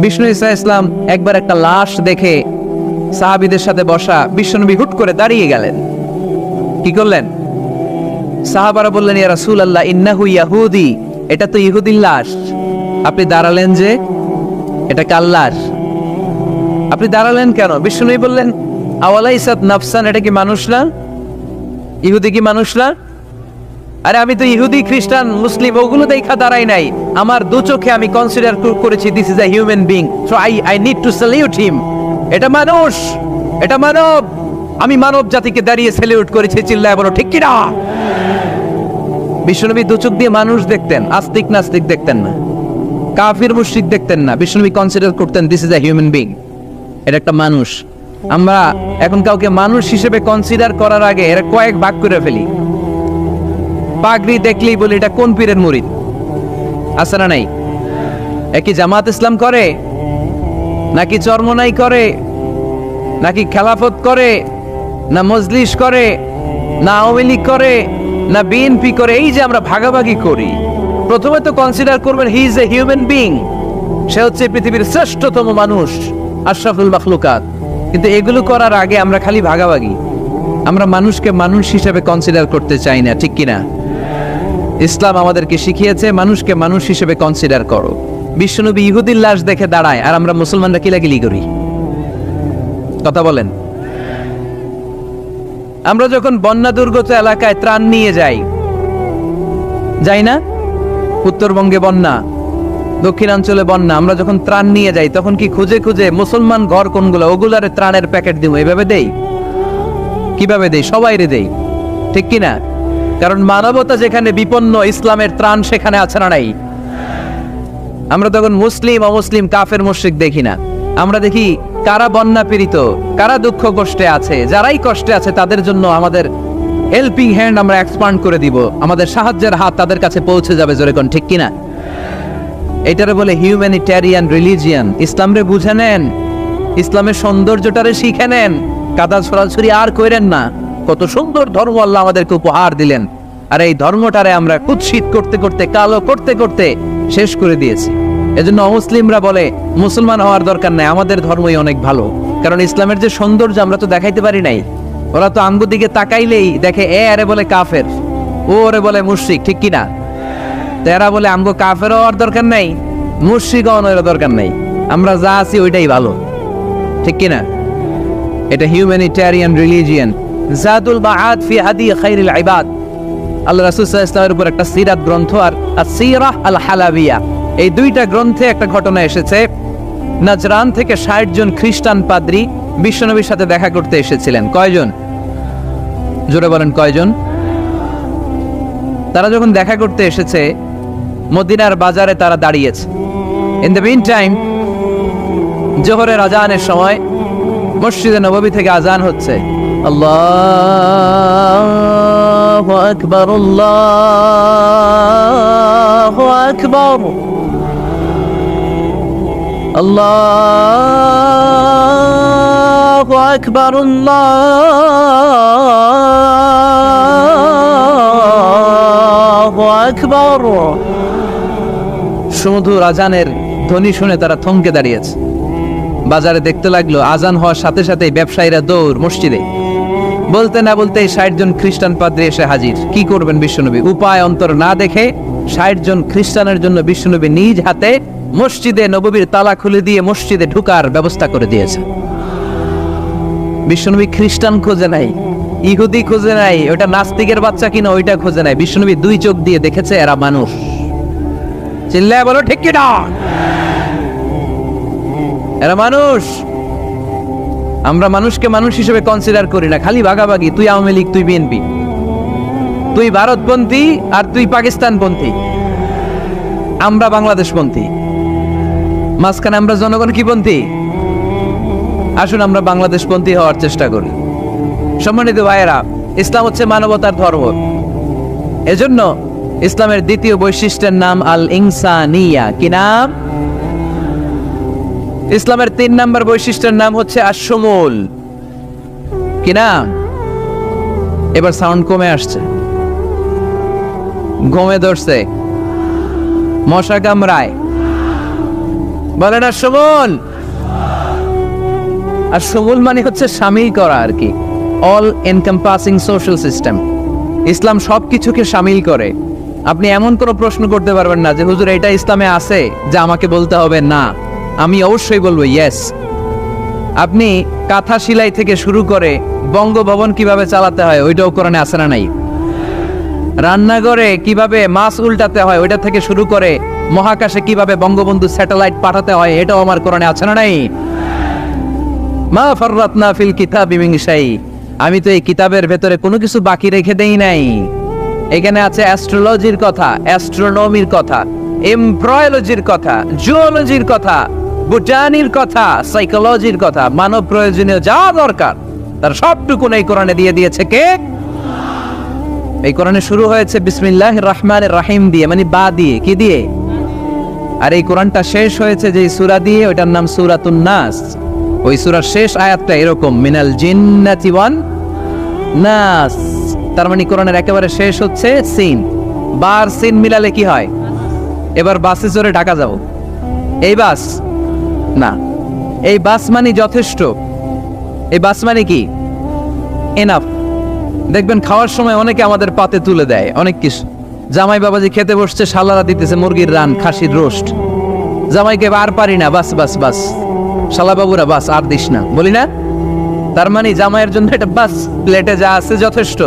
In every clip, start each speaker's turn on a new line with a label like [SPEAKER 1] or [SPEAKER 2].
[SPEAKER 1] বিষ্ণু ইসা ইসলাম একবার একটা লাশ দেখে সাহাবিদের সাথে বসা বিশ্বনবী হুট করে দাঁড়িয়ে গেলেন। কি করলেন? সাহাবারা বললেন, ইয়া রাসূল আল্লাহ ইন্নাহু ইয়াহুদি। এটা তো ইহুদির লাশ। আপনি দাঁড়ালেন যে, এটা কার লাশ? আপনি দাঁড়ালেন কেন? বিষ্ণুই বললেন আওয়ালাই সাদ নাফসান, এটা কি মানুষ না? ইহুদি কি মানুষ না? আরে আমি তো ইহুদি, খ্রিস্টান, মুসলিম, ওগুলো দেখা দাঁড়াই নাই। আমার দু চোখে আমি কনসিডার করেছি this is human being so I I need to salute him এটা মানুষ, এটা মানব। আমি মানব জাতিকে দাঁড়িয়ে স্যালিউট করেছি, চিল্লায় বলো, ঠিক কিনা? বিষ্ণুনবী দু চোখ দিয়ে মানুষ দেখতেন, আস্তিক নাস্তিক দেখতেন না। কাফির মুশরিক দেখতেন না। বিষ্ণুনবী কনসিডার করতেন this is a human being এটা একটা মানুষ। আমরা এখন কাউকে মানুষ হিসেবে কনসিডার করার আগে এরা কয়েক ভাগ করে ফেলি। পাগড়ি দেখলেই বলি, এটা কোন পীরের মুরিদ আছে না নাই? একই জামাত ইসলাম করে, নাকি চর্মনাই করে, নাকি খেলাফত করে, না মজলিস করে, না আওয়ামী লীগ করে, না বিএনপি করে, এই যে আমরা ভাগাভাগি করি, প্রথমে তো কনসিডার করবেন he is a human being সে হচ্ছে পৃথিবীর শ্রেষ্ঠতম মানুষ, আশরাফুল মাখলুকাত। কিন্তু এগুলো করার আগে আমরা খালি ভাগাভাগি। আমরা মানুষকে মানুষ হিসেবে কনসিডার করতে চাই না, ঠিক কিনা? ইসলাম আমাদেরকে শিখিয়েছে, মানুষকে মানুষ হিসেবে কনসিডার করো। বিশ্বনবী ইহুদির লাশ দেখে দাঁড়ায়, আর আমরা মুসলমানরা কিলাকিলি করি। কথা বলেন। আমরা যখন বন্যা দুর্গত এলাকায় ত্রাণ নিয়ে যাই যাই না? উত্তরবঙ্গে বন্যা, দক্ষিণাঞ্চলে বন্যা, আমরা যখন ত্রাণ নিয়ে যাই, তখন কি খুঁজে খুঁজে মুসলমান ঘর কোনগুলো, ওগুলারে ত্রাণের প্যাকেট দিব, এভাবে দেই? কীভাবে দেই? সবাই রে দেই। ঠিক কি না কারণ মানবতা যেখানে বিপন্ন, ইসলামের ত্রাণ সেখানে আছে না নাই। আমরা তখন মুসলিম, অমুসলিম, কাফের, মুশরিক দেখি না। আমরা দেখি কারা বন্যা পীড়িত, কারা দুঃখ কষ্টে আছে, যারাই কষ্টে আছে তাদের জন্য আমাদের হেল্পিং হ্যান্ড আমরা এক্সপান্ড করে দিব। আমাদের সাহায্যের হাত তাদের কাছে পৌঁছে যাবে, জোরে কোন ঠিক কিনা? এটারে বলে হিউম্যানিটেরিয়ান রিলিজিয়ান ইসলামরে বুঝে নেন, ইসলামের সৌন্দর্যটারে শিখে নেন। কাদা ছড়াছড়ি আর কইরেন না। কত সুন্দর ধর্ম আল্লাহ আমাদেরকে উপহার দিলেন। আর এই ধর্মটারে আমরা কুৎসিত করতে করতে, কালো করতে করতে শেষ করে দিয়েছি। এজন্য অমুসলিমরা বলে, মুসলমান হওয়ার দরকার নাই, আমাদের ধর্মই অনেক ভালো। কারণ ইসলামের যে সৌন্দর্য আমরা তো দেখাইতে পারি নাই। ওরা তো আঙ্গুর দিকে তাকাইলেই দেখে, এ, আরে বলে কাফের। ও, ওরে বলে মুশরিক, ঠিক কিনা? তেরা বলে আমগো কাফের হওয়ার দরকার নাই মুশরিক হওয়ার দরকার নাই। আমরা যা আছি ওইটাই ভালো। ঠিক কিনা? এটা হিউম্যানিটেরিয়ান রিলিজিয়ান জাদুল বাআদ ফি হাদি খাইরুল ইবাদ। আল্লাহ রাসূল সাল্লাল্লাহু উপর একটা সিরাত গ্রন্থ আর আসিরাহ আল হালাবিয়া এই দুইটা গ্রন্থে একটা ঘটনা এসেছে। নাজরান থেকে ষাট জন খ্রিস্টান পাদ্রী বিশ্বনবীর সাথে দেখা করতে এসেছিলেন। কয়জন? জোরে বলেন, কয়জন? তারা যখন দেখা করতে এসেছে, মদিনার বাজারে তারা দাঁড়িয়েছে। ইন দ্য মিন টাইম জোহরের আজানের সময় মসজিদে নববী থেকে আজান হচ্ছে। আল্লাহু আকবার আল্লাহু আকবার। আল্লাহু আকবার আল্লাহু আকবার। সুমধুর আজানের ধ্বনি শুনে তারা থমকে দাঁড়িয়েছে। বাজারে দেখতে লাগল আজান হওয়ার সাথে সাথে ব্যবসায়ীরা দৌড় মসজিদে। বলতে না বলতে ষাট জন খ্রিস্টান পাদ্রী এসে হাজির। কি করবেন বিশ্বনবী? উপায় অন্তর না দেখে ষাট জন খ্রিস্টানের জন্য বিশ্বনবী নিজ হাতে মসজিদে নববীর তালা খুলে দিয়ে মসজিদে ঢুকার ব্যবস্থা করে দিয়েছে। বিশ্বনবী খ্রিস্টান খোঁজে নাই, ইহুদি খোঁজে নাই, ওটা নাস্তিকের বাচ্চা কিনা ওইটা খোঁজে নাই। বিশ্বনবী দুই চোখ দিয়ে দেখেছে এরা মানুষ। চিল্লায় বলো, ঠিক এরা মানুষ। আমরা মানুষকে মানুষ হিসেবে কনসিডার করি না, খালি ভাগাভাগি, তুই আওয়ামী লীগ, তুই বিএনপি তুই ভারতপন্থী আর তুই পাকিস্তানপন্থী। আমরা বাংলাদেশপন্থী। মাঝখানে আমরা জনগণ কি পন্থী? আসুন আমরা বাংলাদেশপন্থী হওয়ার চেষ্টা করি। সম্মানিত ভাইয়েরা, ইসলাম হচ্ছে মানবতার ধর্ম। এজন্য ইসলামের দ্বিতীয় বৈশিষ্ট্যের নাম আল ইনসানিয়া কি নাম? ইসলামের তিন নম্বর বৈশিষ্ট্যের নাম হচ্ছে আসমুল কি নাম? এবার সাউন্ড কমে আসছে। ঘুমে ধরছে। মশা কামড়ায়। বলে না আর সুমুল মানে হচ্ছে সামিল করা আর কি। অল এনকাম্পাসিং সোশ্যাল সিস্টেম ইসলাম সব কিছুকে সামিল করে। আপনি এমন কোনো প্রশ্ন করতে পারবেন না যে, হুজুর, এটা ইসলামে আছে যা আমাকে বলতে হবে? না। আমি অবশ্যই বলব ইয়েস আপনি কাঁথা সিলাই থেকে শুরু করে বঙ্গভবন কীভাবে চালাতে হয়, ওইটাও কোরআনে আসে না নাই? রান্নাঘরে কীভাবে মাছ উল্টাতে হয়, ওইটা থেকে শুরু করে মহাকাশে কীভাবে বঙ্গবন্ধু স্যাটেলাইট পাঠাতে হয়, এটাও আমার কোরআনে আছে না নাই? মা ফররাতনা ফিল কিতাব মিংশাই আমি তো এই কিতাবের ভেতরে কোনো কিছু বাকি রেখে দেই নাই। এখানে আছে অ্যাস্ট্রোলজির কথা অ্যাস্ট্রোনমির কথা এমব্রয়োলজির কথা জুওলজির কথা। বুটানির কথা, সাইকোলজির কথা, মানব প্রয়োজনীয় যা দরকার, তার সবটুকুন এই কোরআনে দিয়ে দিয়েছে কে? এই কোরআনে শুরু হয়েছে বিসমিল্লাহ রহমান রাহিম দিয়ে মানে বা দিয়ে, কি দিয়ে? আর এই কোরআনটা শেষ হয়েছে যে সূরা দিয়ে ওটার নাম সূরাতুন নাস। ওই সুরার শেষ আয়াতটা এরকম, মিনাল জিন্নাতি ওয়ান নাস। তার মানে কোরআনের একেবারে শেষ হচ্ছে সিন। বার সিন মিলালে কি হয়? এবার বাসে চড়ে ঢাকা যাব। এই বাস না, এই বাস মানে যথেষ্ট। এই বাস মানে কি? এনাফ দেখবেন খাওয়ার সময় অনেকে আমাদের পাতে তুলে দেয়, অনেক কিছু। জামাই বাবাজি খেতে বসছে শালারা দিতেছে, মুরগির রান, খাসির রোস্ট। জামাইকে আর পারি না, বাস বাস বাস। শালা বাবুরা, বাস, আর দিস না। বলি না? তার মানে জামাইয়ের জন্য এটা বাস, প্লেটে যা আছে যথেষ্ট।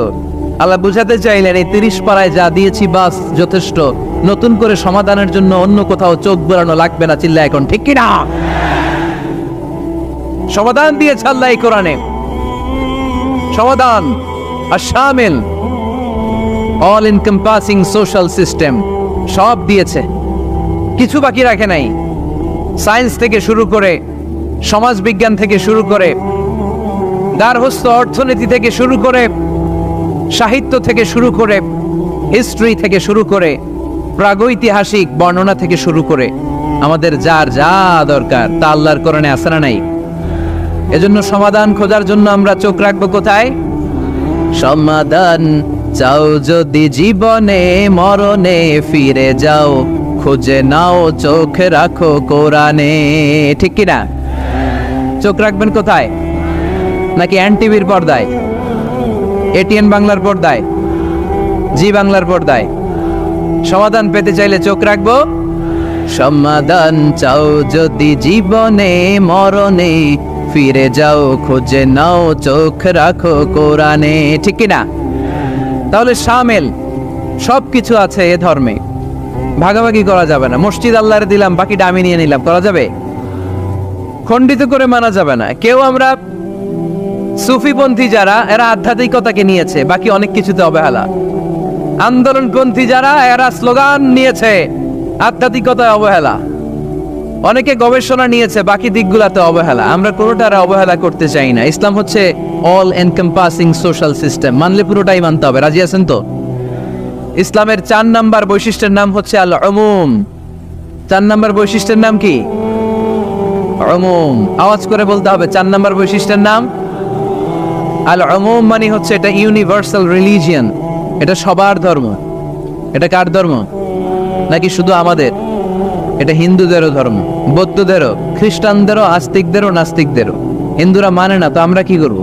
[SPEAKER 1] আল্লাহ বুঝাতে চাইলেন, এই তিরিশ পাড়ায় যা দিয়েছি বাস, যথেষ্ট। নতুন করে সমাধানের জন্য অন্য কোথাও চোখ বেরানো লাগবে না চিল্লা এখন, ঠিক কিনা? সমাধান দিয়েছে আল্লাহ এই কোরআনে। সমাধান, আর শামিল অল ইনকম্পাসিং সোশ্যাল সিস্টেম সব দিয়েছে। কিছু বাকি রাখে নাই। সায়েন্স থেকে শুরু করে সমাজ বিজ্ঞান থেকে শুরু করে গার্হস্থ অর্থনীতি থেকে শুরু করে, সাহিত্য থেকে শুরু করে হিস্ট্রি থেকে শুরু করে প্রাগৈতিহাসিক বর্ণনা থেকে শুরু করে আমাদের যার যা দরকার তা আল্লাহর কোরআনে আসে নাই? এজন্য সমাধান খোঁজার জন্য আমরা চোখ রাখব কোথায়? সমাধান চাও যদি জীবনে, মরণে ফিরে যাও, খুঁজে নাও, চোখ রাখো কোরআনে। ঠিক কি না চোখ রাখবেন কোথায়? নাকি এন টিভির পর্দায়? এটিএন বাংলার পর্দায়? জি বাংলার পর্দায়? সমাধান পেতে চাইলে চোখ রাখব। সমাধান চাও যদি জীবনে, মরণে, ফিরে যাও, খুঁজে নাও, চোখ রাখো কোরআনে, ঠিক না তাহলে শামেল সব কিছু আছে এ ধর্মে। ভাগাভাগি করা যাবে না। মসজিদ আল্লাহর দিলাম বাকিটা আমি নিয়ে নিলাম, করা যাবে? খণ্ডিত করে মানা যাবে না। কেউ আমরা সুফিপন্থী যারা, এরা আধ্যাত্মিকতাকে নিয়েছে, বাকি অনেক কিছুতে অবহেলা। আন্দোলনপন্থী যারা, এরা স্লোগান নিয়েছে, আধ্যাত্মিকতায় অবহেলা। অনেকে গবেষণা নিয়েছে, বাকি দিকগুলাতে অবহেলা। আমরা কোনোটার অবহেলা করতে চাই না। ইসলাম হচ্ছে অল এনকম্পাসিং সোশ্যাল সিস্টেম মানলে পুরোটাই মানতে হবে। রাজি আছেন তো? ইসলামের চার নাম্বার বৈশিষ্ট্যের নাম হচ্ছে আল অমুম চার নাম্বার বৈশিষ্ট্যের নাম কি? অমুম আওয়াজ করে বলতে হবে, চার নাম্বার বৈশিষ্ট্যের নাম আল অমুম মানে হচ্ছে এটা ইউনিভার্সাল রিলিজিয়ান এটা সবার ধর্ম। এটা কার ধর্ম? নাকি শুধু আমাদের? এটা হিন্দুদেরও ধর্ম, বৌদ্ধদেরও, খ্রিস্টানদেরও, আস্তিকদেরও, নাস্তিকদেরও। হিন্দুরা মানে না, তো আমরা কি করব?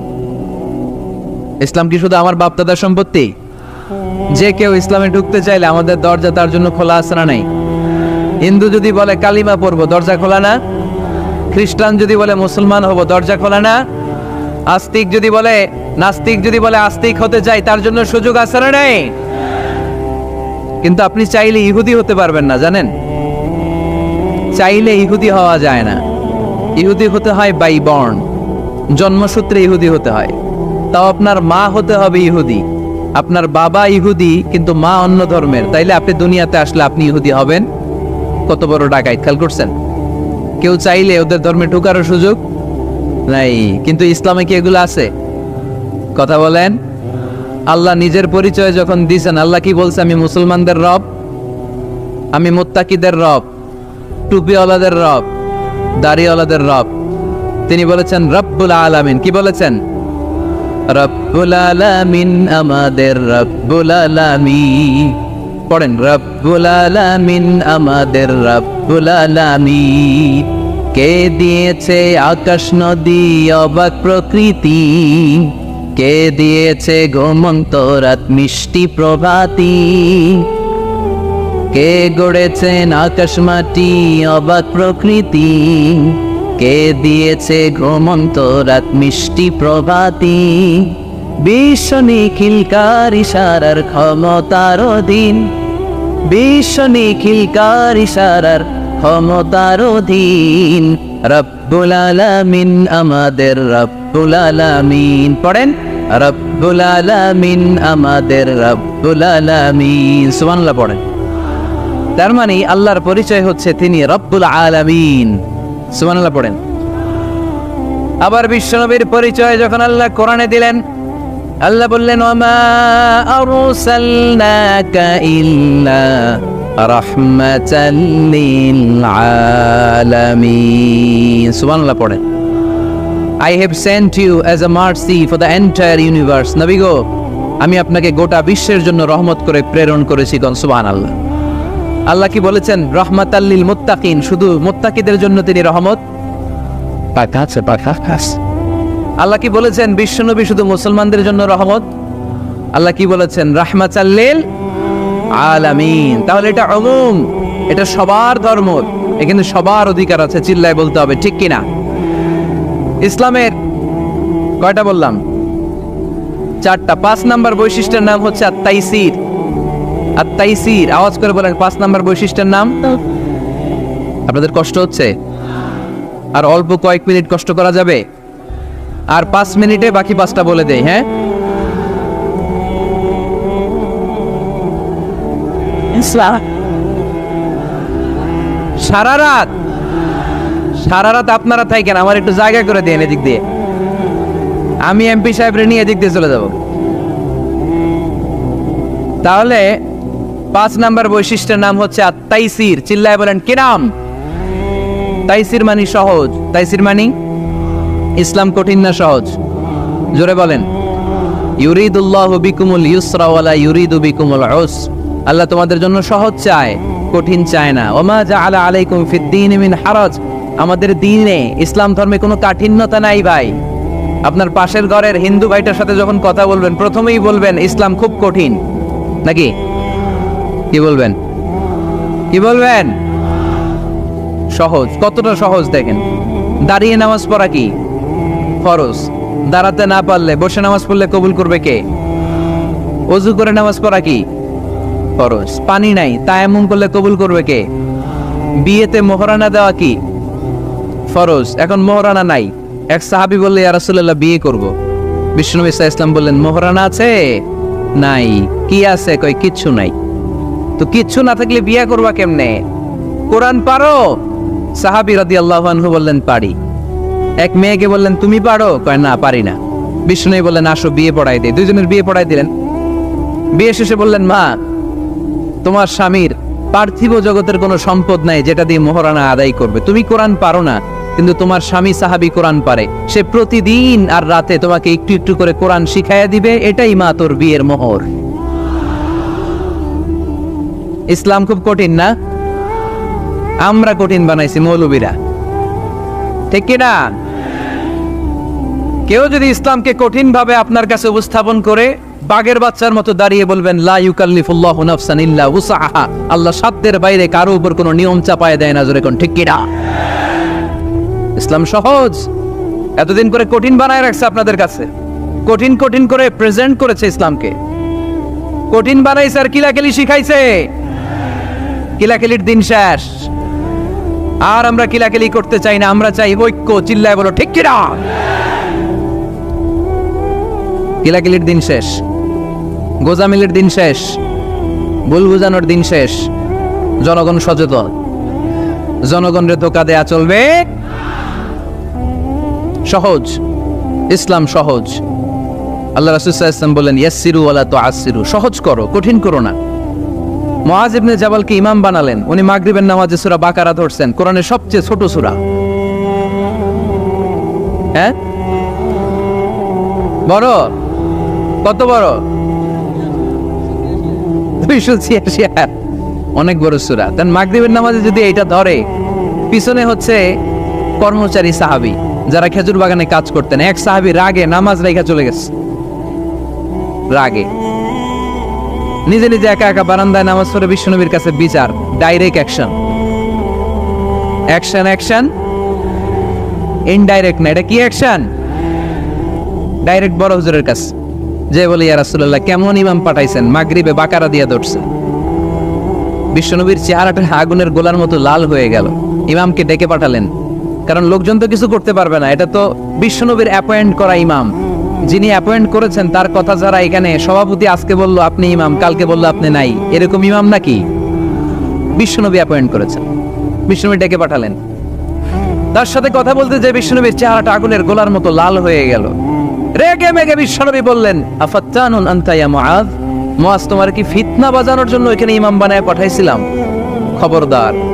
[SPEAKER 1] ইসলাম কি শুধু আমার বাপদাদার সম্পত্তি? যে কেউ ইসলামে ঢুকতে চাইলে আমাদের দরজা তার জন্য খোলা আছে না নাই? হিন্দু যদি বলে কালিমা পড়ব, দরজা খোলা না? খ্রিস্টান যদি বলে মুসলমান হব, দরজা খোলা না? আস্তিক যদি বলে নাস্তিক যদি বলে আস্তিক হতে চাই, তার জন্য সুযোগ আছে না নাই? কিন্তু আপনি চাইলে ইহুদি হতে পারবেন না, জানেন? চাইলে ইহুদি হওয়া যায় না। ইহুদি হতে হয় বাই বর্ণ জন্মসূত্রে ইহুদি হতে হয়। তাও আপনার মা হতে হবে ইহুদি। আপনার বাবা ইহুদি, কিন্তু মা অন্য ধর্মের। তাইলে আপনি দুনিয়াতে আসলে আপনি ইহুদি হবেন? কত বড় ডাকাইত, খেয়াল করছেন? কেউ চাইলে ওদের ধর্মে ঢুকারও সুযোগ নাই, কিন্তু ইসলামে কি এগুলো আছে? কথা বলেন? আল্লাহ নিজের পরিচয় যখন দিয়েছেন, আল্লাহ কি বলছে? আমি মুসলমানদের রব, আমি মোত্তাকিদের রব, টুপিওয়ালাদের রব, দাড়িওয়ালাদের রব। তিনি বলেছেন, রব্বুল আলামিন। কি বলেছেন? রব্বুল আলামিন আমাদের রব্বুল আলামিন। পড়েন, রব্বুল আলামিন আমাদের রব্বুল আলামিন। কে দিয়েছে আকাশ, নদী, অবাক প্রকৃতি? কে দিয়েছে ঘুমন্ত রাত মিষ্টি প্রভাতি? কে গড়েছেন আকাশ মাটি অবাক প্রকৃতি? কে দিয়েছে ঘুমন্ত রাত মিষ্টি প্রভাতি? বিশ্ব নিখিলকার ইশারার ক্ষমতার অধীন? বিশ্ব নিখিলকার ইশারার ক্ষমতার অধীন? রব্বুল আলামিন আমাদের রব্বুল পড়েন। রব্বুল আলামিন আমাদের রব্বুল আলামিন। সুবহানাল্লাহ পড়েন। তার মানে আল্লাহর পরিচয় হচ্ছে তিনি রব্বুল আলামিন। সুবহানাল্লাহ পড়েন। আবার বিশ্বনবীর পরিচয় যখন আল্লাহ কোরআনে দিলেন, আল্লাহ বললেন, ওমা আরসালনাকা ইল্লা রাহমাতাল লিল আলামিন। সুবহানাল্লাহ পড়েন। I have sent you as a mercy for the entire universe নবী গো আমি আপনাকে গোটা বিশ্বের জন্য রহমত করে প্রেরণ করেছি গন সুবহানাল্লাহ। আল্লাহ কি বলেছেন? রহমাত আল্লিল মুত্তাকিন শুধু মোত্তাকিদের জন্য তিনি রহমত? আল্লাহ কি বলেছেন? বিশ্বনবী শুধু মুসলমানদের জন্য রহমত? আল্লাহ কি বলেছেন? রাহমাত আল্লিল আলামিন। তাহলে এটা অমুম এটা সবার ধর্ম। এখানে সবার অধিকার আছে চিল্লায় বলতে হবে ঠিক কিনা? ইসলামের কয়টা বললাম? চারটা। পাঁচ নাম্বার বৈশিষ্ট্যের নাম হচ্ছে আত্মাইসির আর তাইসির আওয়াজ করে বলেন পাঁচ নাম্বার বৈশিষ্ট্যের নাম? আপনাদের কষ্ট হচ্ছে? আর অল্প কয়েক মিনিট কষ্ট করা যাবে? আর পাঁচ মিনিটে বাকি পাঁচটা বলে দেই হ্যাঁ? সারা রাত সারা রাত আপনারা থাকেন, আমার একটু জায়গা করে দেন এদিক দিয়ে। আমি এমপি সাহেবরে নিয়ে এদিক দিয়ে চলে যাব। তাহলে পাঁচ নাম্বার বৈশিষ্ট্যের নাম হচ্ছে আত্মাইসির চিল্লায় বলেন, কি নাম? তাইসির মানি সহজ। তাইসির মানি ইসলাম কঠিন না সহজ? জোরে বলেন। ইউরিদুল্লাহ বিকুমুল ইউসরা ওয়ালা ইউরিদু বিকুমুল উস আল্লাহ তোমাদের জন্য সহজ চায়, কঠিন চায় না। ওমা জাআলা আলাইকুম ফিদ্দিন মিন হারাজ। আমাদের দিনে ইসলাম ধর্মে কোনো কাঠিন্যতা নাই ভাই। আপনার পাশের ঘরের হিন্দু ভাইটার সাথে যখন কথা বলবেন, প্রথমেই বলবেন, ইসলাম খুব কঠিন। নাকি? কি বলবেন? কি বলবেন? সহজ, কতটা সহজ দেখেন। দাঁড়িয়ে নামাজ পড়া কি? ফরজ। দাঁড়াতে না পারলে, বসে নামাজ পড়লে কবুল করবে কে? অজু করে নামাজ পড়া কি? ফরজ। পানি নাই, তায়াম্মুম করলে কবুল করবে কে? বিয়েতে মোহরানা দেওয়া কি? ফরজ, এখন মোহরানা নাই। এক সাহাবি বললে, ইয়া রাসূলুল্লাহ, বিয়ে করব। বিষ্ণু ইসা ইসলাম বললেন, মোহরানা আছে? নাই। কি আছে? কই, কিচ্ছু নাই। তো কিচ্ছু না থাকলে বিয়ে করবা কেমনে? কোরআন পারো? সাহাবি রাদিয়াল্লাহু আনহু বললেন, পারি। এক মেয়েকে বললেন, তুমি পারো? কয়, না, পারি না। বিষ্ণু বললেন, আসো, বিয়ে পড়াই দে। দুইজনের বিয়ে পড়াই দিলেন। বিয়ে শেষে বললেন, মা, তোমার স্বামীর পার্থিব জগতের কোনো সম্পদ নাই, যেটা দিয়ে মোহরানা আদায় করবে। তুমি কোরআন পারো না। কিন্তু তোমার স্বামী সাহাবি কোরআন পারে। সে প্রতিদিন আর রাতে তোমাকে একটু একটু করে কোরআন শিখাইয়া দিবে, এটাই মা তোর বিয়ের মোহর। ইসলাম খুব কঠিন না? আমরা কঠিন বানাইছি মৌলবীরা। ঠিক কিনা? কেউ যদি ইসলামকে কঠিন ভাবে আপনার কাছে উপস্থাপন করে বাগের বাচ্চার মতো দাঁড়িয়ে বলবেন, লা ইল্লা আল্লাহ সাধ্যের বাইরে কারও উপর কোনো নিয়ম চাপায় দেয় না জোরে কোন, ঠিক কিনা? ইসলাম সহজ। এতদিন করে কঠিন বানায় রাখছে আপনাদের কাছে। কঠিন কঠিন করে প্রেজেন্ট করেছে ইসলামকে। কঠিন বানাইছে আর কিলাকেলি শিখাইছে। কিলাকেলির দিন শেষ। আর আমরা কিলাকেলি করতে চাই না, আমরা চাই ঐক্য, চিল্লায় বলো, ঠিক কিনা? কিলাকিলির দিন শেষ। গোজামিলের দিন শেষ। ভুল বুঝানোর দিন শেষ। জনগণ সচেতন। জনগণ রে ধোকা দেয়া চলবে। সহজ, ইসলাম সহজ। আল্লাহ রাসুসাল্লাম বললেন ইয়াসিরু ওয়ালা তো আসিরু সহজ করো, কঠিন করো না। মুআজ ইবনে জাবালকে ইমাম বানালেন, উনি মাগরিবের নামাজে সুরা বাকারা ধরছেন, কোরআনের সবচেয়ে ছোট সুরা। হ্যাঁ? বড়? কত বড়? দুইশো ছিয়াশি অনেক বড় সুরা। দেন মাগরিবের নামাজে যদি এটা ধরে, পিছনে হচ্ছে কর্মচারী সাহাবি। যারা খেজুর বাগানে কাজ করতেন, এক সাহাবি রাগে নামাজ রেখা চলে গেছে। রাগে। নিজে নিজে একা একা বারান্দায় নামাজ পড়ে বিশ্বনবীর কাছে বিচার direct action action action indirect না, এটা কি অ্যাকশন ডাইরেক্ট বড় হুজুরের কাছে। যে বলে, ইয়া রাসূলুল্লাহ, কেমন ইমাম পাঠাইছেন? মাগরিবে বাকারা দিয়া ধরছে। বিশ্বনবীর চেহারাটা আগুনের গোলার মতো লাল হয়ে গেল। ইমামকে ডেকে পাঠালেন। কারণ লোকজন তো কিছু করতে পারবে না। এটা তো বিশ্বনবীর অ্যাপয়েন্ট করা ইমাম। যিনি অ্যাপয়েন্ট করেছেন, তার কথা যারা এখানে, সভাপতি আজকে বলল আপনি ইমাম, কালকে বলল আপনি নাই। এরকম ইমাম নাকি? বিশ্বনবী অ্যাপয়েন্ট করেছেন। বিশ্বনবী ডেকে পাঠালেন। তার সাথে কথা বলতে যে বিশ্বনবীর চেহারাটা আগুনের গোলার মতো লাল হয়ে গেল। রেগে মেগে বিশ্বনবী বললেন, আফাত্তানুন আনতা ইয়া মুআজ? মুআজ, তোমার কি ফিতনা বাজানোর জন্য এখানে ইমাম বানায় পাঠাইছিলাম? খবরদার।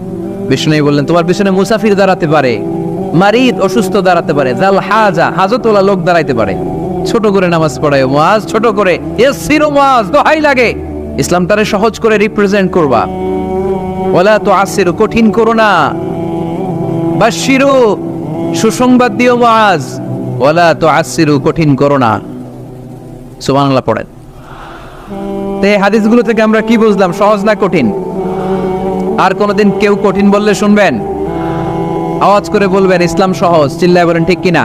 [SPEAKER 1] বিষ্ণু বললেন, তোমার পিছনে মুসাফির দাঁড়াতে পারে, মারিদ অসুস্থ দাঁড়াতে পারে জাল হাজা হাজতওয়ালা লোক দাঁড়াইতে পারে। ছোট করে নামাজ পড়ায় মুআজ, ছোট করে এস সিরো মুআজ, দোহাই লাগে। ইসলাম তারে সহজ করে রিপ্রেজেন্ট করবা। ওলা তো আসির কঠিন করো না। বাশিরু সুসংবাদ দিও মুআজ। ওলা তো আসিরু কঠিন করো না। সুবহানাল্লাহ পড়েন। তো হাদিসগুলো থেকে আমরা কি বুঝলাম? সহজ না কঠিন? আর কোনোদিন কেউ কঠিন বললে শুনবেন? আওয়াজ করে বলবেন, ইসলাম সহজ। চিল্লায় বলেন, ঠিক কিনা?